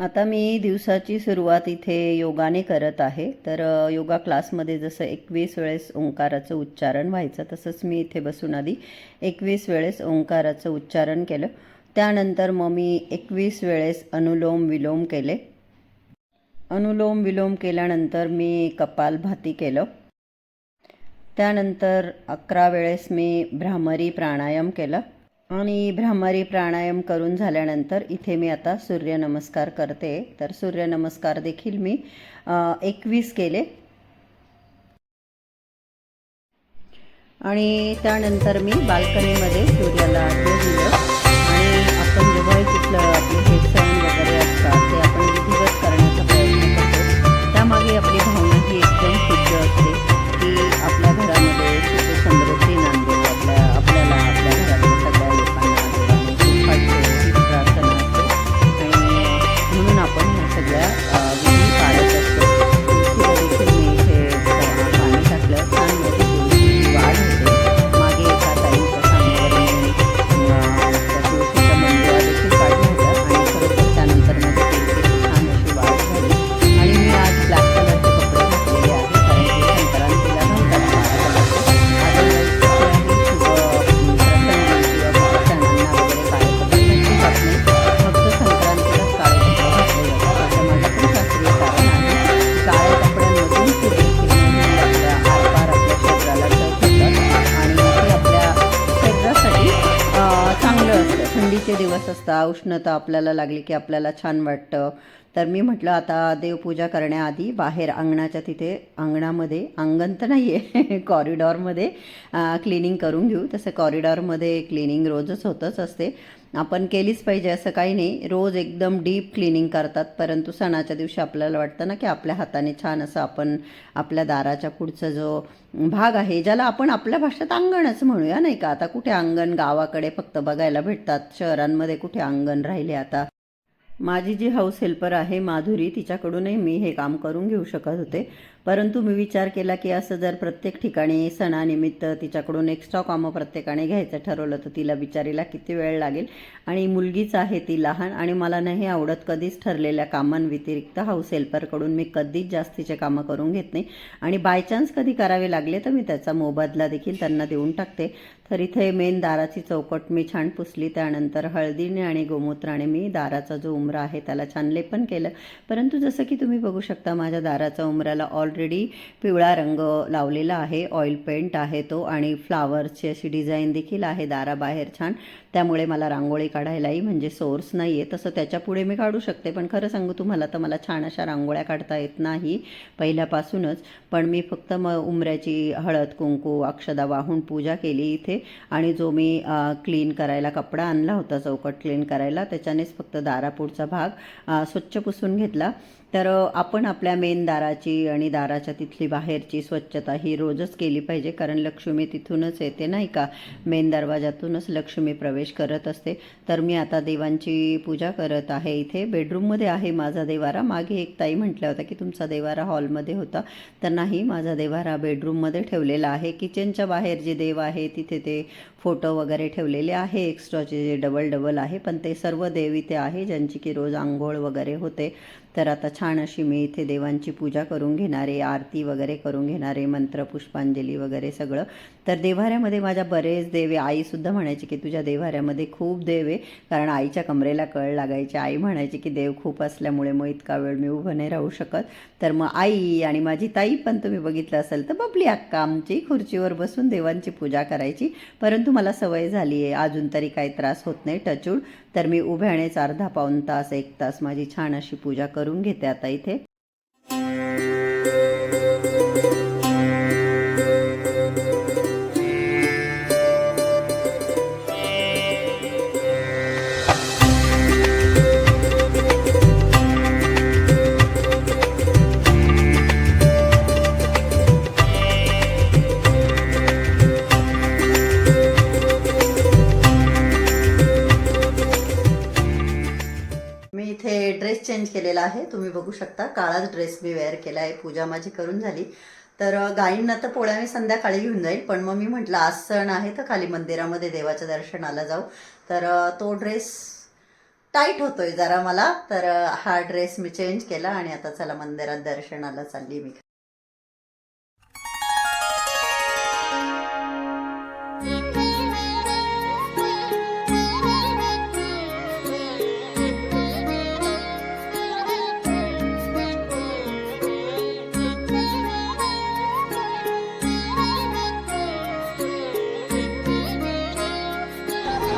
आता मी दिवसाची सुरुवात इथे योगाने करत आहे. तर योगा क्लासमध्ये जसं एकवीस वेळेस ओंकाराचं उच्चारण व्हायचं तसंच मी इथे बसून आधी एकवीस वेळेस ओंकाराचं उच्चारण केलं. त्यानंतर मग मी एकवीस वेळेस अनुलोम विलोम केले. अनुलोम विलोम केल्यानंतर मी कपालभाती केलं. त्यानंतर अकरा वेळेस मी भ्रामरी प्राणायाम केलं. आणि भ्रामरी प्राणायाम करून झाल्यानंतर इथे मी आता सूर्यनमस्कार करते. तर सूर्यनमस्कार देखील मी एकवीस केले. आणि त्यानंतर मी बाल्कनीमध्ये सूर्याला दिवस उष्णता आपल्याला लागली की आपल्याला छान वाटतं. तर मी म्हटलं आता देवपूजा करण्याआधी बाहेर अंगणाच्या तिथे अंगणामध्ये अंगण तर नाही आहे कॉरिडॉरमध्ये क्लिनिंग करून घेऊ. तसं कॉरिडॉरमध्ये क्लिनिंग रोजच होतच असते. आपण केलीच पाहिजे असं काही नाही. रोज एकदम डीप क्लिनिंग करतात परंतु सणाच्या दिवशी आपल्याला वाटतं ना की आपल्या हाताने छान असं आपण आपल्या दाराच्या पुढचं जो भाग आहे ज्याला आपण आपल्या भाषेत अंगणच म्हणूया नाही का? आता कुठे अंगण गावाकडे फक्त बघायला भेटतात शहरांमध्ये कुठे अंगण राहिले आता? माझी जी हाऊस हेल्पर आहे माधुरी तिच्याकडूनही मी हे काम करून घेऊ शकत होते. परंतु मी विचार केला की असं जर प्रत्येक ठिकाणी सणानिमित्त तिच्याकडून एक्स्ट्रा कामं प्रत्येकाने घ्यायचं ठरवलं तर तिला बिचारीला किती वेळ लागेल? आणि मुलगीच आहे ती लहान आणि मला नाही आवडत कधीच ठरलेल्या कामांव्यतिरिक्त हाऊस हेल्परकडून मी कधीच जास्तीचे कामं करून घेत नाही. आणि बाय चान्स कधी करावे लागले तर मी त्याचा मोबदला देखील त्यांना देऊन टाकते. तर इथे मेन दाराची चौकट मी छान पुसली. त्यानंतर हळदीने आणि गोमूत्राने मी दाराचा जो उमरा आहे त्याला छान लेपन केलं. परंतु जसं की तुम्ही बघू शकता माझ्या दाराच्या उमराला ऑलरेडी पिवळा रंग लावलेला आहे. ऑइल पेंट आहे तो आणि फ्लावरची अशी डिझाईन देखील आहे. दाराबाहेर छान त्यामुळे मला रांगोळी काढायलाही म्हणजे सोर्स नाही आहे तसं त्याच्यापुढे मी काढू शकते. पण खरं सांगू तुम्हाला तर मला छान अशा रांगोळ्या काढता येत नाही पहिल्यापासूनच. पण मी फक्त मग उमऱ्याची हळद कुंकू अक्षदा वाहून पूजा केली इथे. आणि जो मी क्लीन करायला कपडा आणला होता चौकट क्लीन करायला त्याच्यानेच फक्त दारापूरचा भाग स्वच्छ पुसून घेतला. तर आपण आपल्या मेन दाराची आणि दाराच्या तिथली बाहेरची स्वच्छता ही रोजच केली पाहिजे. कारण लक्ष्मी तिथूनच येते नाही का? मेन दरवाजातूनच लक्ष्मी प्रवेश करत असते. तर मी आता देवांची पूजा करत आहे इथे. बेडरूममध्ये आहे माझा देवारा. मागे एक ताई म्हटल्या होता की तुमचा देवारा हॉलमध्ये होता. तर नाही माझा देवारा बेडरूममध्ये ठेवलेला आहे. किचनच्या बाहेर जे देव आहे तिथे ते फोटो वगैरे ठेवलेले आहे. एक्स्ट्राचे जे डबल डबल आहे. पण ते सर्व देव इथे आहे ज्यांची की रोज आंघोळ वगैरे होते. तर आता छान अशी मी इथे देवांची पूजा करून घेणारे आरती वगैरे करून घेणारे मंत्र पुष्पांजली वगैरे सगळं. तर देवाऱ्यामध्ये माझ्या बरेच देवे आईसुद्धा म्हणायची की तुझ्या देवाऱ्यामध्ये खूप देव आहे. कारण आईच्या कमरेला कळ लागायची. आई म्हणायची की देव खूप असल्यामुळे मग इतका वेळ मी उभं नाही राहू शकत. तर मग आई आणि माझी ताई पण तुम्ही बघितलं असेल तर बबली अक्का आमची खुर्चीवर बसून देवांची पूजा करायची. परंतु मला सवय झाली आहे. अजून तरी काही त्रास होत नाही टचूड तर मी उभ्यानेच अर्धा पाऊण तास एक तास माझी छान अशी पूजा करून घेते आता इथे. चेंज केलेला आहे. तुम्ही बघू शकता काळाच ड्रेस मी वेअर केला आहे. पूजा माझी करून झाली. तर गाईंना तर पोळ्या मी संध्याकाळी घेऊन जाईल. पण मग मी म्हटलं आज सण आहे तर खाली मंदिरामध्ये देवाच्या दर्शनाला जाऊ. तर तो ड्रेस टाईट होतोय जरा मला. तर हा ड्रेस मी चेंज केला आणि आता चला मंदिरात दर्शनाला चालली मी.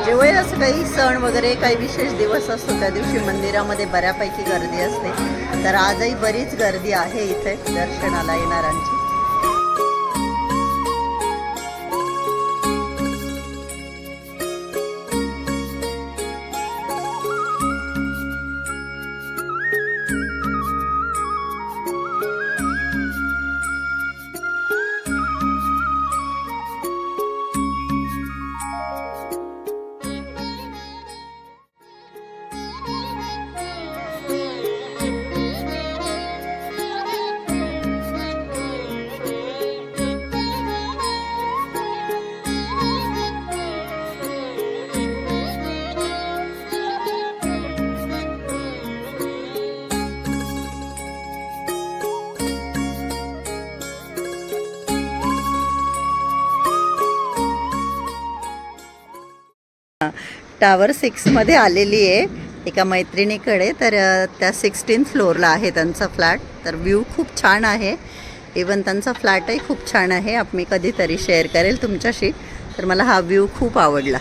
म्हणजे जेव्हाही असं काही सण वगैरे काही विशेष दिवस असतो त्या दिवशी मंदिरामध्ये बऱ्यापैकी गर्दी असते. तर आजही बरीच गर्दी आहे इथे दर्शनाला येणाऱ्यांची. टावर सिक्समध्ये आलेली आहे. एका मैत्रिणीकडे. तर त्या सिक्स्टीन फ्लोअरला आहे त्यांचा फ्लॅट तर व्ह्यू खूप छान आहे. इवन त्यांचा फ्लॅटही खूप छान आहे. आप मी कधीतरी शेअर करेल तुमच्याशी. तर मला हा व्ह्यू खूप आवडला.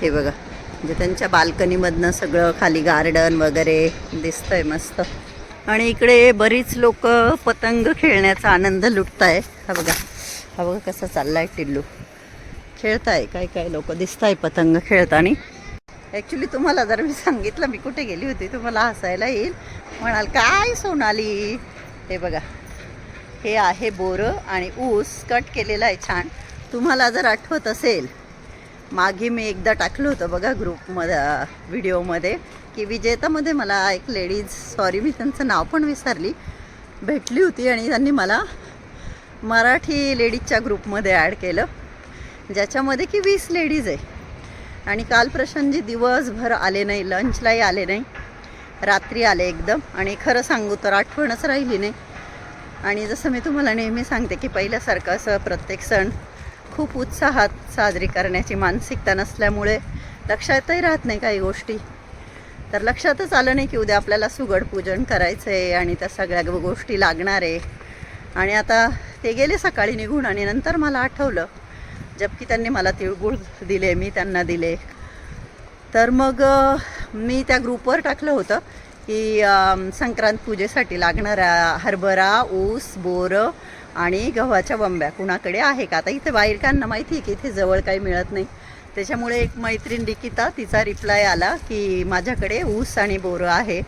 हे बघा. म्हणजे त्यांच्या बाल्कनीमधनं सगळं खाली गार्डन वगैरे दिसतंय मस्त. आणि इकडे बरीच लोक पतंग खेळण्याचा आनंद लुटत आहे हा बघा. हा बघा कसा चाललाय टिल्लू. खेळताय. काय काय लोक दिसत आहे पतंग खेळताना. ॲक्च्युली तुम्हाला जर मी सांगितलं मी कुठे गेली होती तुम्हाला हसायला येईल. म्हणाल काय सोनाली? हे बघा. हे आहे बोरं आणि ऊस कट केलेला आहे छान. तुम्हाला जर आठवत असेल मागे मी एकदा टाकलं होतं बघा ग्रुपमध्ये व्हिडिओमध्ये की विजेतामध्ये मला एक लेडीज सॉरी मी त्यांचं नाव पण विसरली. भेटली होती आणि त्यांनी मला मराठी लेडीजच्या ग्रुपमध्ये ॲड केलं. ज्याच्यामध्ये की वीस लेडीज आहे. आणि काल प्रशांतजी दिवसभर आले नाही लंचलाही आले नाही. रात्री आले एकदम. आणि खरं सांगू तर आठवणच राहिली नाही. आणि जसं मी तुम्हाला नेहमी सांगते की पहिल्यासारखं असं प्रत्येक सण खूप उत्साहात साजरी करण्याची मानसिकता नसल्यामुळे लक्षातही राहत नाही काही गोष्टी. तर लक्षातच आलं नाही की उद्या आपल्याला सुगड पूजन करायचं आहे आणि त्या सगळ्या गोष्टी लागणार आहे. आणि आता ते गेले सकाळी निघून आणि नंतर मला आठवलं जबकी त्यांनी मला तिळगुळ दिले मी त्यांना दिले. तर मग मी त्या ग्रुपवर टाकलं होतं की संक्रांत पूजेसाठी लागणारा हरभरा ऊस बोरं आणि गव्हाच्या बंब्या कुणाकडे आहे का? आता इथे बाहेरकांना माहिती आहे की इथे जवळ काही मिळत नाही. त्याच्यामुळे एक मैत्रीण निकिता तिचा रिप्लाय आला की माझ्याकडे ऊस आणि बोरं आहे.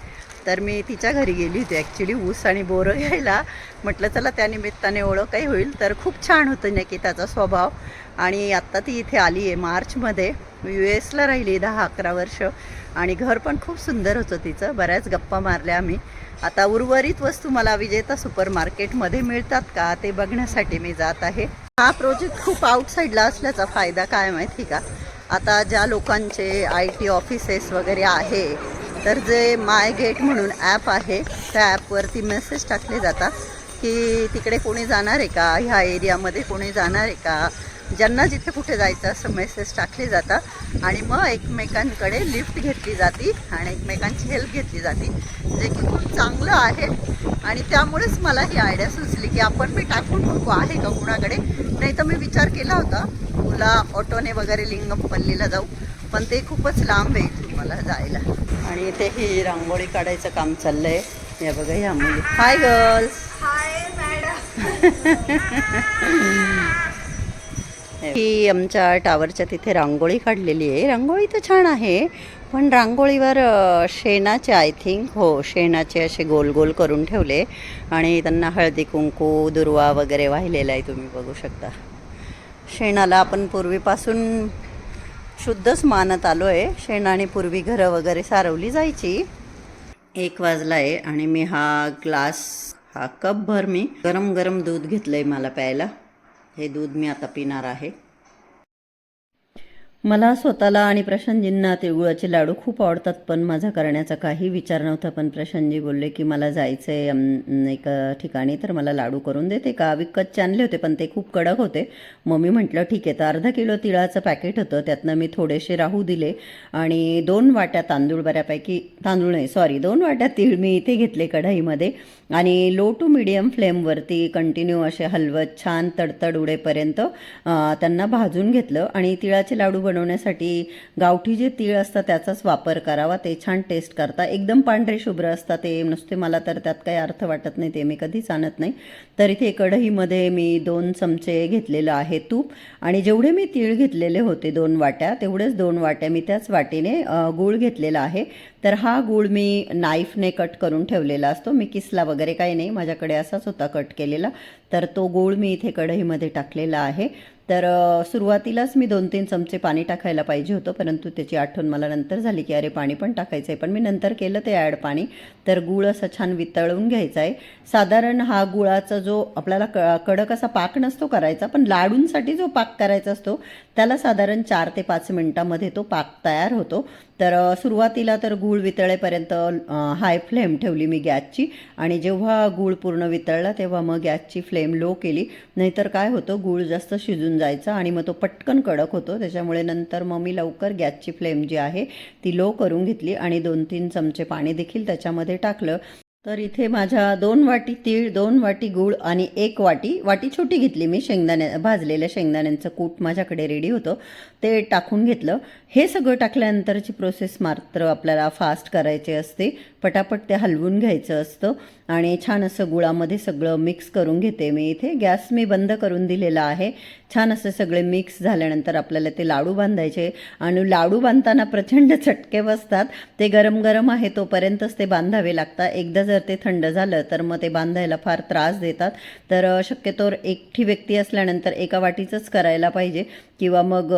तर मी तिच्या घरी गेली होती. ॲक्च्युली ऊस आणि बोरं घ्यायला म्हटलं चला त्या निमित्ताने काही होईल. तर खूप छान होतं निकिताचा स्वभाव. आणि आत्ता ती इथे आली आहे मार्चमध्ये. यू एसला राहिली दहा अकरा वर्ष. आणि घर पण खूप सुंदर होतं तिचं. बऱ्याच गप्पा मारल्या आम्ही. आता उर्वरित वस्तू मला विजेता सुपर मार्केटमध्ये मिळतात का ते बघण्यासाठी मी जात आहे. हा प्रोजेक्ट खूप आउटसाईडला असल्याचा फायदा काय माहिती का? आता ज्या लोकांचे आय टी ऑफिसेस वगैरे आहे तर जे माय गेट म्हणून ॲप आहे त्या ॲपवरती मेसेज टाकले जातात की तिकडे कोणी जाणार आहे का? ह्या एरियामध्ये कोणी जाणार आहे का? ज्यांना जिथे कुठे जायचं असं मेसेज टाकले जातात आणि मग एकमेकांकडे लिफ्ट घेतली जाती आणि एकमेकांची हेल्प घेतली जाते. जे की खूप चांगलं आहे. आणि त्यामुळेच मला ही आयडिया सुचली की आपण मी टाकून बघू आहे का कुणाकडे. नाही तर मी विचार केला होता तुला ऑटोने वगैरे लिंगमपल्लीला जाऊ. पण ते खूपच लांब आहे इथून मला जायला. आणि इथे ही रांगोळी काढायचं काम चाललंय. या बघा ह्या मुली. हाय गर्ल्स हाय मॅडम हो. ही. आमच्या टावरच्या तिथे रांगोळी काढलेली आहे. रांगोळी तर छान आहे पण रांगोळीवर शेणाचे आय थिंक हो शेणाचे असे गोल गोल करून ठेवले आणि त्यांना हळदी कुंकू दुर्वा वगैरे वाहिलेला आहे तुम्ही बघू शकता. शेणाला आपण पूर्वीपासून शुद्धच मानत आलो आहे. शेणाने पूर्वी घरं वगैरे सारवली जायची. एक वाजला आहे आणि मी हा ग्लास हा कपभर मी गरम गरम दूध घेतलं आहे मला प्यायला. हे दूध मी आता पिणार आहे. मला स्वतःला आणि प्रशांतजींना तिळगुळाचे लाडू खूप आवडतात पण माझा करण्याचा काही विचार नव्हता. पण प्रशांतजी बोलले की मला जायचं आहे एका ठिकाणी तर मला लाडू करून देते का? विकतचे आणले होते पण ते खूप कडक होते. मग मी म्हटलं ठीक आहे तर अर्धा किलो तिळाचं पॅकेट होतं त्यातनं मी थोडेसे राहू दिले आणि दोन वाट्या तांदूळ बऱ्यापैकी तांदूळ नाही सॉरी दोन वाट्या तीळ मी इथे घेतले कढाईमध्ये आणि लो टू मिडियम फ्लेमवरती कंटिन्यू असे हलवत छान तडतड उडेपर्यंत त्यांना भाजून घेतलं आणि तिळाचे लाडू बनवण्यासाठी गावठी जे तीळ असतं त्याचाच वापर करावा ते छान टेस्ट करता. एकदम पांढरे शुभ्र असतात ते नुसते मला तर त्यात काही अर्थ वाटत नाही ते मी कधीच आणत नाही. तर इथे कढईमध्ये मी दोन चमचे घेतलेलं आहे तूप आणि जेवढे मी तीळ घेतलेले होते दोन वाट्या तेवढेच दोन वाट्या मी त्याच वाटीने गूळ घेतलेला आहे. तर हा गूळ मी नाईफने कट करून ठेवलेला असतो मी किसला वगैरे काही नाही माझ्याकडे असाच होता कट केलेला. तर तो गूळ मी इथे कढईमध्ये टाकलेला आहे. तर सुरुवातीलाच मी दोन तीन चमचे पाणी टाकायला पाहिजे होतं परंतु त्याची आठवण मला नंतर झाली की अरे पाणी पण टाकायचं आहे पण मी नंतर केलं ते ॲड पाणी. तर गूळ असं छान वितळून घ्यायचा आहे साधारण हा गुळाचा जो आपल्याला क कडक असा पाक नसतो करायचा पण लाडूंसाठी जो पाक करायचा असतो त्याला साधारण चार ते पाच मिनटामध्ये तो पाक तयार होतो. तर सुरुवातीला तर गूळ वितळेपर्यंत हाय फ्लेम ठेवली मी गॅसची आणि जेव्हा गूळ पूर्ण वितळला तेव्हा मग गॅसची फ्लेम लो केली. नाहीतर काय होतं गूळ जास्त शिजून जायचं आणि मग तो पटकन कडक होतो. त्याच्यामुळे नंतर मग मी लवकर गॅसची फ्लेम जी आहे ती लो करून घेतली आणि दोन तीन चमचे पाणी देखील त्याच्यामध्ये टाकलं. तर इथे माझ्या दोन वाटी तीळ दोन वाटी गूळ आणि एक वाटी वाटी छोटी घेतली मी शेंगदाण्या भाजलेल्या शेंगदाण्यांचं कूट माझ्याकडे रेडी होतं. ते टाकून घेतलं. हे सगळं टाकल्यानंतरची प्रोसेस मात्र आपल्याला फास्ट करायची असते. पटापट ते हलवून घ्यायचं असतं आणि छान असं गुळामध्ये सगळं मिक्स करून घेते मी इथे. गॅस मी बंद करून दिलेला आहे. छान असं सगळे मिक्स झाल्यानंतर आपल्याला ते लाडू बांधायचे. आणि लाडू बांधताना प्रचंड चटके बसतात. ते गरम गरम आहे तोपर्यंतच ते बांधावे लागतात. एकदा जर ते थंड झालं तर मग ते बांधायला फार त्रास देतात. तर शक्यतोवर एकटी व्यक्ती असल्यानंतर एका वाटीचंच करायला पाहिजे. किंवा मग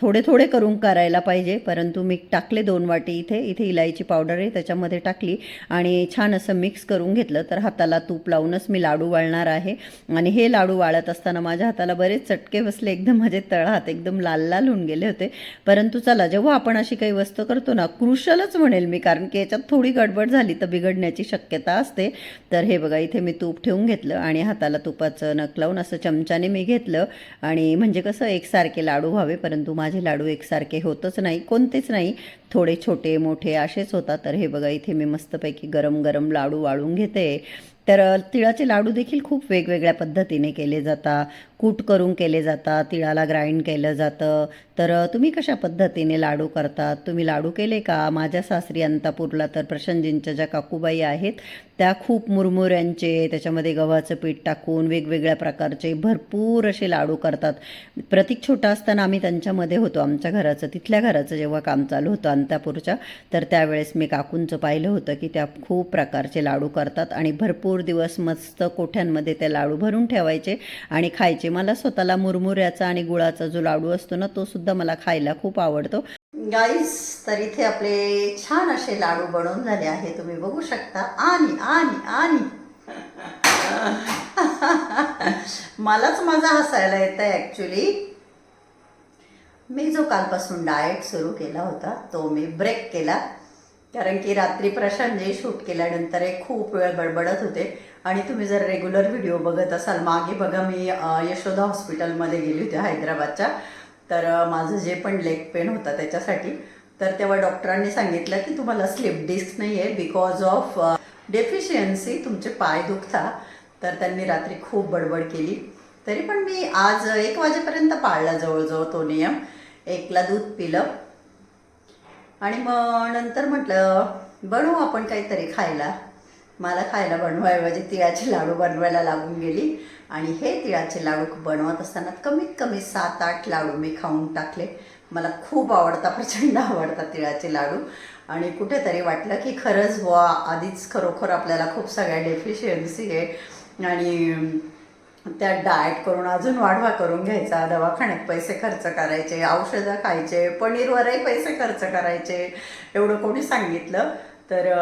थोडे थोडे करून करायला पाहिजे. परंतु मी टाकले दोन वाटी इथे. इथे इलायची पावडर आहे त्याच्यामध्ये टाकली. आणि छान असं मिक्स करून घेतलं. तर हाताला तूप लावूनच मी लाडू वाळणार आहे. आणि हे लाडू वाळत असताना माझ्या हाताला बरेच चटके बसले एकदम माझे तळहात एकदम लाल लाल होऊन गेले होते. परंतु चला जेव्हा आपण अशी काही वस्तू करतो ना क्रुशलच म्हणेल मी कारण की याच्यात थोडी गडबड झाली तर बिघडण्याची शक्यता असते. तर हे बघा इथे मी तूप ठेवून घेतलं आणि हाताला तुपाचं नक लावून असं चमच्याने मी घेतलं. आणि म्हणजे कसं एकसारखे लाडू व्हावे परंतु माझे लाडू एकसारखे होतच नाही कोणतेच नाही. थोडे छोटे मोठे असेच होतात. तर हे बघा इथे मी मस्तपैकी गरम गरम लाडू वाळून घेते. तर तिळाचे लाडू देखील खूप वेगवेगळ्या पद्धतीने केले जातात. कूट करून केले जातात तिळाला ग्राइंड केलं जातं. तर तुम्ही कशा पद्धतीने लाडू करतात? तुम्ही लाडू केले का? माझ्या सासरी अंतापूरला तर प्रशनजींच्या ज्या काकूबाई आहेत त्या खूप मुरमुऱ्यांचे त्याच्यामध्ये गव्हाचं पीठ टाकून वेगवेगळ्या प्रकारचे भरपूर असे लाडू करतात. प्रतीक छोटा असताना आम्ही त्यांच्यामध्ये होतो आमच्या घराचं तिथल्या घराचं जेव्हा काम चालू होतं अंतापूरच्या तर त्यावेळेस मी काकूंचं पाहिलं होतं की त्या खूप प्रकारचे लाडू करतात आणि भरपूर दिवस मस्त कोठ्यांमध्ये ते लाडू भरून ठेवायचे आणि खायचे. मला स्वतःला मुरमुऱ्याचा आणि गुळाचा जो लाडू असतो ना तो सुद्धा मला खायला खूप आवडतो. गाईस तर इथे आपले छान असे लाडू बनवून झाले आहे. तुम्ही बघू शकता. आणि आणि आणि. मलाच माझा हसायला येत आहे ॲक्च्युली मी जो कालपासून डाएट सुरू केला होता तो मी ब्रेक केला. कारण की रात्री प्रशांतजी शूट केल्यानंतर एक खूप वेळ बडबडत होते. आणि तुम्ही जर रेग्युलर व्हिडिओ बघत असाल मागे बघा मी यशोदा हॉस्पिटलमध्ये गेली होती हैदराबादच्या. तर माझं जे पण लेग पेन होता त्याच्यासाठी तर तेव्हा डॉक्टरांनी सांगितलं की तुम्हाला स्लिप डिस्क नाही आहे बिकॉज ऑफ डेफिशियन्सी तुमचे पाय दुखता तर त्यांनी रात्री खूप बडबड केली. तरी पण मी आज एक वाजेपर्यंत पाळला जवळजवळ तो नियम. एकला दूध पिलं. आणि मग नंतर म्हटलं बनवू आपण काहीतरी खायला. मला खायला बनवाऐवजी तिळाचे लाडू बनवायला लागून गेली. आणि हे तिळाचे लाडू बनवत असताना कमीत कमी सात आठ लाडू मी खाऊन टाकले. मला खूप आवडता प्रचंड आवडता तिळाचे लाडू. आणि कुठेतरी वाटलं की खरंच वा आधीच खरोखर आपल्याला खूप सगळ्या डेफिशियन्सी आहे. आणि त्या डाएट करून अजून वाढवा करून घ्यायचा दवाखान्यात पैसे खर्च करायचे औषधं खायचे पनीरवरही पैसे खर्च करायचे एवढं कोणी सांगितलं. तर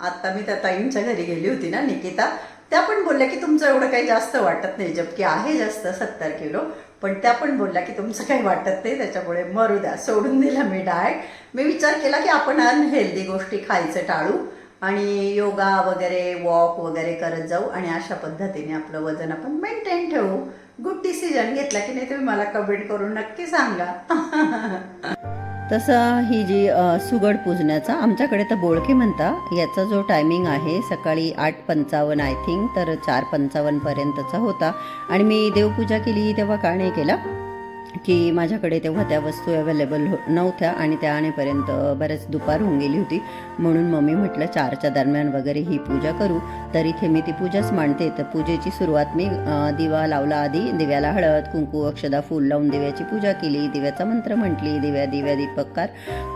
आत्ता आता मी त्या ताईंच्या घरी गेली होती ना निकिता. त्या पण बोलल्या की तुमचं एवढं काही जास्त वाटत नाही जबकी आहे जास्त सत्तर किलो. पण त्या पण बोलल्या की तुमचं काही वाटत नाही त्याच्यामुळे मरू द्या सोडून दिला मी डाएट मी विचार केला की आपण अनहेल्दी गोष्टी खायचं टाळू आणि योगा वगैरे वॉक वगैरे करत जाऊ आणि अशा पद्धतीने आपलं वजन आपण मेंटेन ठेवू. गुड डिसिजन घेतला की नाही तुम्ही मला कमेंट करून नक्की सांगा. तसं ही जी सुगड पूजण्याचा आमच्याकडे तर बोळके म्हणता याचा जो टायमिंग आहे सकाळी आठ पंचावन्न आय थिंक तर चार पंचावन्नपर्यंतचा होता. आणि मी देवपूजा केली तेव्हा का नाही केला. की माझ्याकडे तेव्हा त्या वस्तू अवेलेबल हो नव्हत्या आणि त्या आणेपर्यंत बरेच दुपार होऊन गेली होती. म्हणून मम्मी म्हटलं चारच्या दरम्यान वगैरे ही पूजा करू. तर इथे मी ती पूजाच मांडते. तर पूजेची सुरुवात मी दिवा लावला आधी. दिव्याला हळद कुंकू अक्षदा फूल लावून दिव्याची पूजा केली. दिव्याचा मंत्र म्हटली दिव्या दिव्या दीपककार.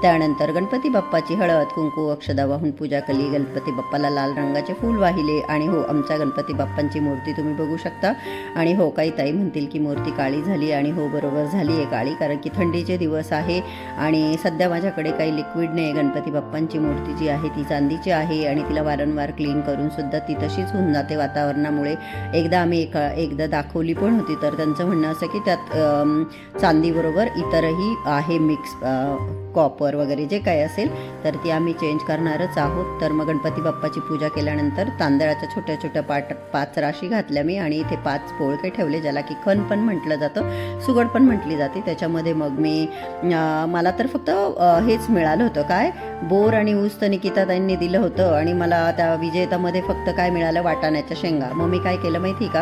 त्यानंतर गणपती बाप्पाची हळद कुंकू अक्षदा वाहून पूजा केली. गणपती बाप्पाला लाल रंगाचे फूल वाहिले आणि हो आमच्या गणपती बाप्पांची मूर्ती तुम्ही बघू शकता. आणि हो काही ताई म्हणतील की मूर्ती काळी झाली आणि हो बरोबर झाली. झाली आहे काळी कारण की थंडीचे दिवस आहे आणि सध्या माझ्याकडे काही लिक्विड नाही गणपती बाप्पांची मूर्ती जी आहे ती चांदीची आहे आणि तिला वारंवार क्लीन करून सुद्धा ती तशीच होऊन जाते वातावरणामुळे. एकदा आम्ही एका एकदा दाखवली पण होती तर त्यांचं म्हणणं असं की त्यात चांदीबरोबर इतरही आहे मिक्स कॉपर वगैरे जे काही असेल तर ती आम्ही चेंज करणारच आहोत. तर मग गणपती बाप्पाची पूजा केल्यानंतर तांदळाच्या छोट्या छोट्या पाट पाच राशी घातल्या मी आणि इथे पाच पोळके ठेवले ज्याला की खण पण म्हटलं जातं सुगड पण म्हटलं जाते. त्याच्यामध्ये मग मी मला तर फक्त हेच मिळालं होतं. काय? बोर आणि ऊस तर त्यांनी दिलं होतं आणि मला त्या विजेतामध्ये फक्त काय मिळालं? वाटाण्याच्या शेंगा. मग मी काय केलं माहिती का?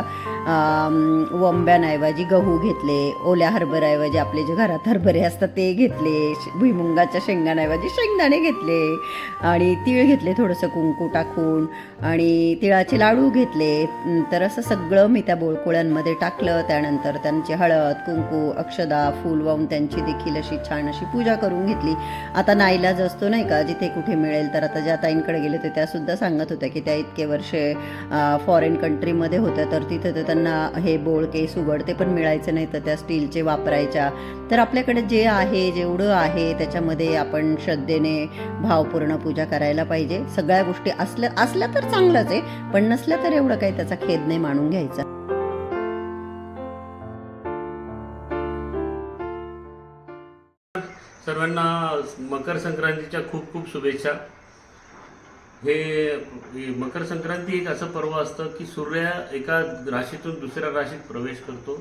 अं, वंब्यांऐवजी गहू घेतले ओल्या हरभऱ्याऐवजी आपले जे घरात हरभरे असतात ते घेतले भुईमुंगाच्या शेंगांऐवजी शेंगदाणे घेतले आणि तीळ घेतले थोडंसं कुंकू टाकून आणि तिळाचे लाडू घेतले. तर असं सगळं मी त्या बोळकोळ्यांमध्ये टाकलं. त्यानंतर त्यांची हळद कुंकू अक्षदा फूल वाहून त्यांची देखील अशी छान अशी पूजा करून घेतली. आता नाईलाज असतो नाही का? जिथे कुठे मिळेल तर आता ज्या ताईंकडे गेले होते त्यासुद्धा सांगत होत्या की त्या इतके वर्षे फॉरेन कंट्रीमध्ये होत्या तर तिथे तर त्यांना हे बोळके सुगड ते पण मिळायचं नाही तर त्या स्टीलचे वापरायच्या. तर आपल्याकडे जे आहे जेवढं आहे त्याच्यामध्ये आपण श्रद्धेने भावपूर्ण पूजा करायला पाहिजे. सगळ्या गोष्टी असल्या असल्या तर चांगलंच आहे पण नसल्या तर एवढं काही त्याचा खेद नाही मानून घ्यायचा. सर्वांना मकर संक्रांतीच्या खूप खूप शुभेच्छा. हे मकर संक्रांती एक असं पर्व असतं की सूर्य एका राशीतून दुसऱ्या राशीत प्रवेश करतो.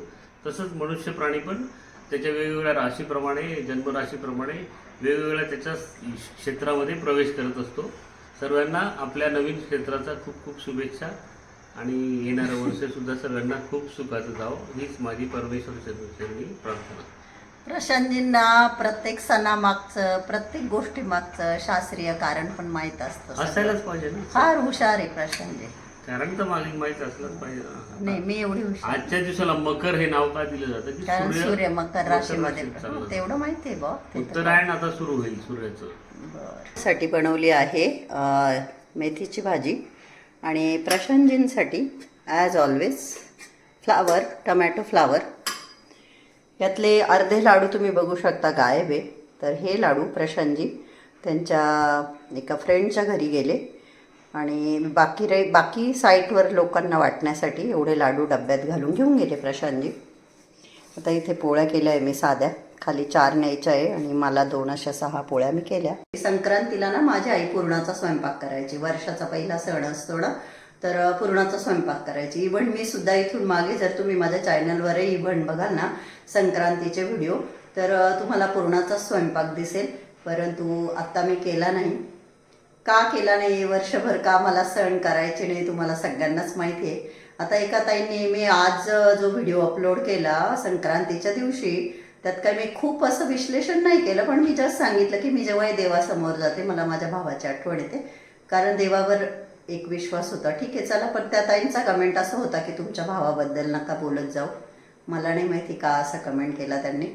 तसंच मनुष्य प्राणी पण त्याच्या वेगवेगळ्या राशीप्रमाणे जन्मराशीप्रमाणे वेगवेगळ्या त्याच्या क्षेत्रामध्ये प्रवेश करत असतो. सर्वांना आपल्या नवीन क्षेत्राचा खूप खूप शुभेच्छा आणि येणारं वर्षसुद्धा सर्वांना खूप सुखाचं जावं. हीच माझी परमेश्वर चरणी प्रार्थना. प्रशांतजींना प्रत्येक सणामागचं प्रत्येक गोष्टीमागचं शास्त्रीय कारण पण माहीत असतं असायलाच पाहिजे ना. फार हुशार आहे प्रशांतजी कारण तर मागे माहीत असलंच पाहिजे. ना. नाही मी एवढी हुशार आजच्या दिवसाला मकर हे नाव का दिलं जातं? की कारण सूर्य मकर राशीमध्ये. राशीत चाललं. तेवढं माहिती आहे बा. उत्तरायण आता सुरू होईल सूर्याचं. साठी बनवली आहे अ, मेथीची भाजी. आणि प्रशांतजींसाठी as always flower tomato flower यातले अर्धे लाडू तुम्ही बघू शकता गायब आहे. तर हे लाडू प्रशांतजी त्यांच्या एका फ्रेंडच्या घरी गेले. आणि बाकी रे बाकी साईटवर लोकांना वाटण्यासाठी एवढे लाडू डब्यात घालून घेऊन गेले प्रशांतजी. आता इथे पोळ्या केल्या आहे मी साध्या. खाली चार न्यायच्या आहे आणि मला दोन अशा सहा पोळ्या मी केल्या. संक्रांतीला ना माझी आई पूर्णाचा स्वयंपाक करायची. वर्षाचा पहिला सण असतो ना तर पुरणाचा स्वयंपाक करायची. इव्हन मी सुद्धा इथून मागे जर तुम्ही माझ्या चॅनलवरही इव्हन बघाल ना संक्रांतीचे व्हिडिओ तर तुम्हाला पुरणाचा स्वयंपाक दिसेल. परंतु आत्ता मी केला नाही. का केला नाही? वर्षभर का मला सण करायचे नाही तुम्हाला सगळ्यांनाच माहिती आहे. आता एका ताईंनी मी आज जो व्हिडिओ अपलोड केला संक्रांतीच्या दिवशी त्यात काय मी खूप असं विश्लेषण नाही केलं पण मी जस्ट सांगितलं की मी जेव्हा देवासमोर जाते मला माझ्या भावाची आठवण येते. कारण देवावर एक विश्वास होता. ठीक आहे चला पण त्या ताईंचा कमेंट असं होता की तुमच्या भावाबद्दल नका बोलत जाऊ. मला नाही माहिती का असा कमेंट केला त्यांनी.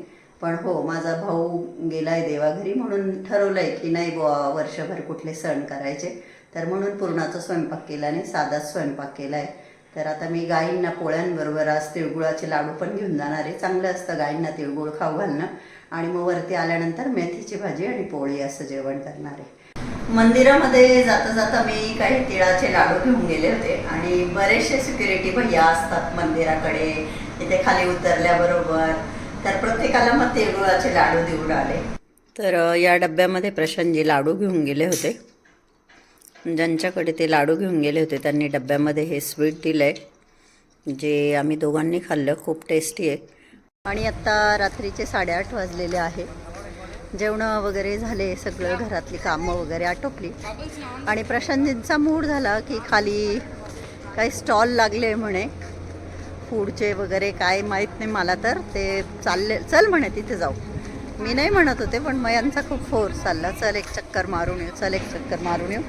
पण हो माझा भाऊ गेलाय देवाघरी म्हणून ठरवलं आहे की नाही बुवा वर्षभर कुठले सण करायचे. तर म्हणून पूर्णाचा स्वयंपाक केला नाही साधाच स्वयंपाक केला आहे तर आता मी गाईंना पोळ्यांबरोबर आज तिळगुळाचे लाडू पण घेऊन जाणार आहे. चांगलं असतं गाईंना तिळगुळ खाऊ घालणं. आणि मग वरती आल्यानंतर मेथीची भाजी आणि पोळी असं जेवण करणार आहे. मंदिरामध्ये जाता जाता मी काही तिळाचे लाडू घेऊन गेले होते आणि बरेचसे सिक्युरिटी भैया असतात मंदिराकडे. तिथे खाली उतरल्याबरोबर तर प्रत्येकाला मग तिळगुळाचे लाडू देऊन आले. तर या डब्यामध्ये प्रशांतजी लाडू घेऊन गेले होते. ज्यांच्याकडे ते लाडू घेऊन गेले होते त्यांनी डब्यामध्ये हे स्वीट दिलं आहे जे आम्ही दोघांनी खाल्लं खूप टेस्टी आहे. आणि आत्ता रात्रीचे साडेआठ वाजलेले आहे. जेवणं वगैरे झाले सगळं घरातली कामं वगैरे आटोपली. आणि प्रशांतजींचा मूड झाला की खाली काही स्टॉल लागले म्हणे. फूडचे वगैरे काय माहीत नाही मला तर. ते चालले चल म्हणे तिथे जाऊ. मी नाही म्हणत होते पण मग यांचा खूप फोर्स चालला. चल एक चक्कर मारून येऊ चल एक चक्कर मारून येऊ.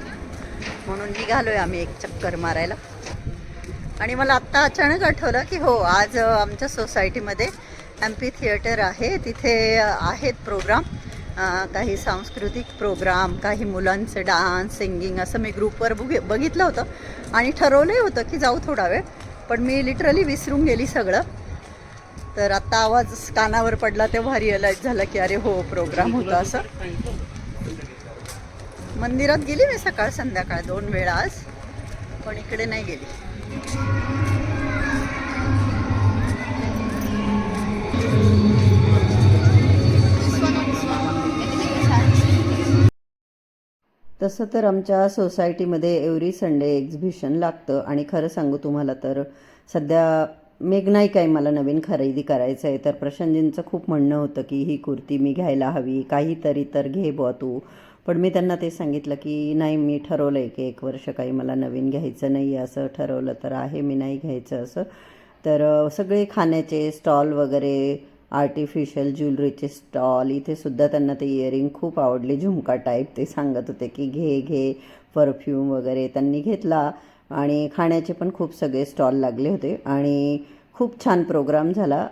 म्हणून निघालोय आम्ही एक चक्कर मारायला. आणि मला आत्ता अचानक आठवलं की हो आज आमच्या सोसायटीमध्ये एम्पी थिएटर आहे. तिथे आहेत प्रोग्राम. काही सांस्कृतिक प्रोग्राम काही मुलांचे डान्स सिंगिंग असं मी ग्रुपवर बघ बघितलं होतं. आणि ठरवलंही होतं की जाऊ थोडा वेळ पण मी लिटरली विसरून गेली सगळं. तर आत्ता आवाज कानावर पडला तेव्हा रिअलाईज झालं की अरे हो प्रोग्राम होता असं. मंदिरात गेली मी सकाळ संध्याकाळ दोन वेळा आज पण इकडे नाही गेली. तसं तर आमच्या सोसायटीमध्ये एव्हरी संडे एक्झिबिशन लागतं. आणि खरं सांगू तुम्हाला तर सध्या मेघ नाही काय मला नवीन खरेदी करायचं आहे तर प्रशांतजींचं खूप म्हणणं होतं की ही कुर्ती मी घ्यायला हवी काहीतरी तर घे बुवा तू. पण मी त्यांना ते सांगितलं की नाही मी ठरवलं आहे की एक वर्ष काही मला नवीन घ्यायचं नाही आहे असं ठरवलं तर आहे मी नाही घ्यायचं असं. तर सगळे खाण्याचे स्टॉल वगैरे आर्टिफिशियल ज्वेलरीचे स्टॉल इथे सुद्धा त्यांना ते इयरिंग खूप आवडले. झुमका टाईप ते सांगत होते की घे घे परफ्यूम वगैरे त्यांनी घेतला. आणि खाण्याचे पण खूप सगळे स्टॉल लागले होते. आणि खूप छान प्रोग्राम झाला.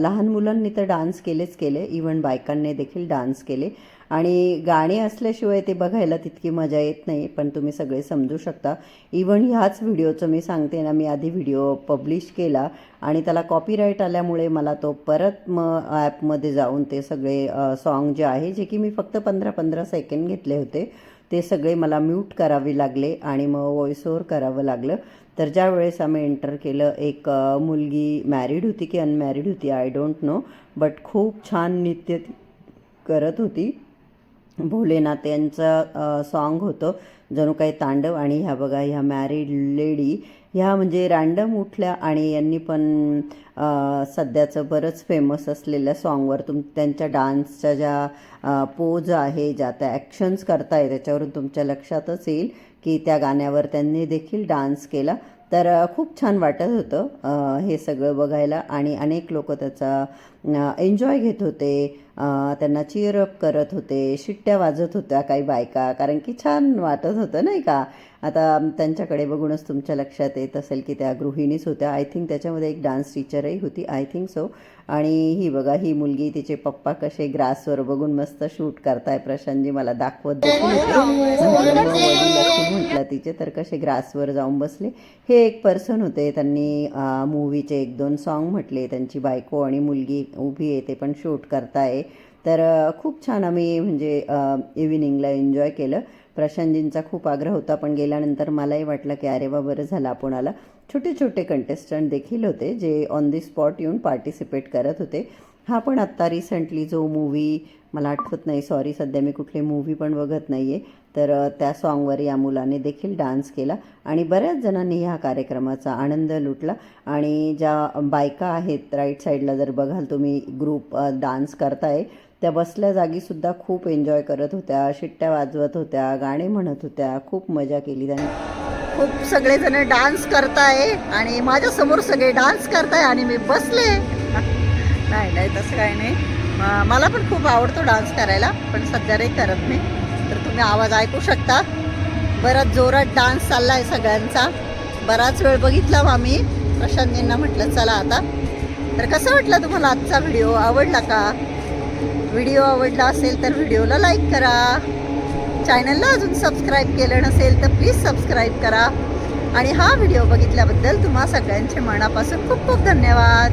लहान मुलांनी तर डान्स केलेच केले. इवन बायकांनी देखील डान्स केले. आणि गाणी असल्याशिवाय ते बघायला तितकी मजा येत नाही पण तुम्ही सगळे समजू शकता. इवन ह्याच व्हिडिओचं मी सांगते ना मी आधी व्हिडिओ पब्लिश केला आणि त्याला कॉपीराईट आल्यामुळे मला तो परत मग ॲपमध्ये जाऊन ते सगळे सॉन्ग जे आहे जे की मी फक्त पंधरा पंधरा सेकंड घेतले होते ते सगळे मला म्यूट करावे लागले आणि मग व्हॉइस ओव्हर करावं लागलं. तर ज्या वेळेस आम्ही एंटर केलं एक मुलगी मॅरिड होती की अनमॅरिड होती आय डोंट नो बट खूप छान नृत्य ती करत होती. भोलेनाथ यांचं सॉन्ग होतं जणू काही तांडव आणि ह्या बघा ह्या मॅरिड लेडी ह्या म्हणजे रँडम उठल्या आणि यांनी पण सध्याचं बरंच फेमस असलेल्या सॉन्गवर तुम त्यांच्या डान्सच्या ज्या पोज आहे ज्या त्या ॲक्शन्स करताय त्याच्यावरून तुमच्या लक्षातच येईल की त्या गाण्यावर त्यांनी देखील डान्स केला. तर खूप छान वाटत होतं हे सगळं बघायला आणि अनेक लोक त्याचा एन्जॉय घेत होते. त्यांना चिअरअप करत होते. शिट्ट्या वाजत होत्या काही बायका. कारण की छान वाटत होतं नाही का? आता त्यांच्याकडे बघूनच तुमच्या लक्षात येत असेल की त्या गृहिणीच होत्या. आय थिंक त्याच्यामध्ये एक डान्स टीचरही होती. आय थिंक सो आणि ही बघा ही मुलगी तिचे पप्पा कसे ग्रासवर बघून मस्त शूट करताय. प्रशांतजी मला दाखवत म्हटलं तिचे तर कसे ग्रासवर जाऊन बसले. हे एक पर्सन होते. त्यांनी मूवीचे एक दोन सॉन्ग म्हटले. त्यांची बायको आणि मुलगी उभी आहे ते पण शूट करताय. तर खूप छान आम्ही म्हणजे इव्हिनिंगला एन्जॉय केलं. प्रशांतजींचा खूप आग्रह होता पण गेल्यानंतर मलाही वाटलं की अरे वा बरं झालं आपण आला छोटे छोटे कंटेस्टंट देखील होते जे ऑन दी स्पॉट येऊन पार्टिसिपेट करत होते. हा पण आत्ता रिसेंटली जो मूवी मला आठवत नाही सॉरी सध्या मी कुठली मूवी पण बघत नाही आहे तर त्या सॉंगवर या मुलाने देखील डान्स केला आणि बऱ्याच जणांनी ह्या कार्यक्रमाचा आनंद लुटला. आणि ज्या बायका आहेत राईट साईडला जर बघाल तुम्ही ग्रुप डान्स करताय त्या बसल्या जागीसुद्धा खूप एन्जॉय करत होत्या शिट्ट्या वाजवत होत्या गाणे म्हणत होत्या खूप मजा केली त्यांनी. खूप सगळेजण डान्स करताय आणि माझ्यासमोर सगळे डान्स करताय आणि मी बसले. नाही नाही तसं काही नाही. मला पण खूप आवडतो डान्स करायला पण सध्या नाही करत मी. तर तुम्ही आवाज ऐकू शकता. बराच जोरात डान्स चालला आहे सगळ्यांचा. बराच वेळ बघितला मग आम्ही प्रशांतजींना म्हटलं चला आता. तर कसं वाटलं तुम्हाला आजचा व्हिडिओ? आवडला का? व्हिडिओ आवडला असेल तर व्हिडिओला लाईक करा. चॅनलला अजून सबस्क्राईब केलं नसेल तर प्लीज सबस्क्राईब करा. आणि हा व्हिडिओ बघितल्याबद्दल तुम्हा सगळ्यांचे मनापासून खूप खूप धन्यवाद.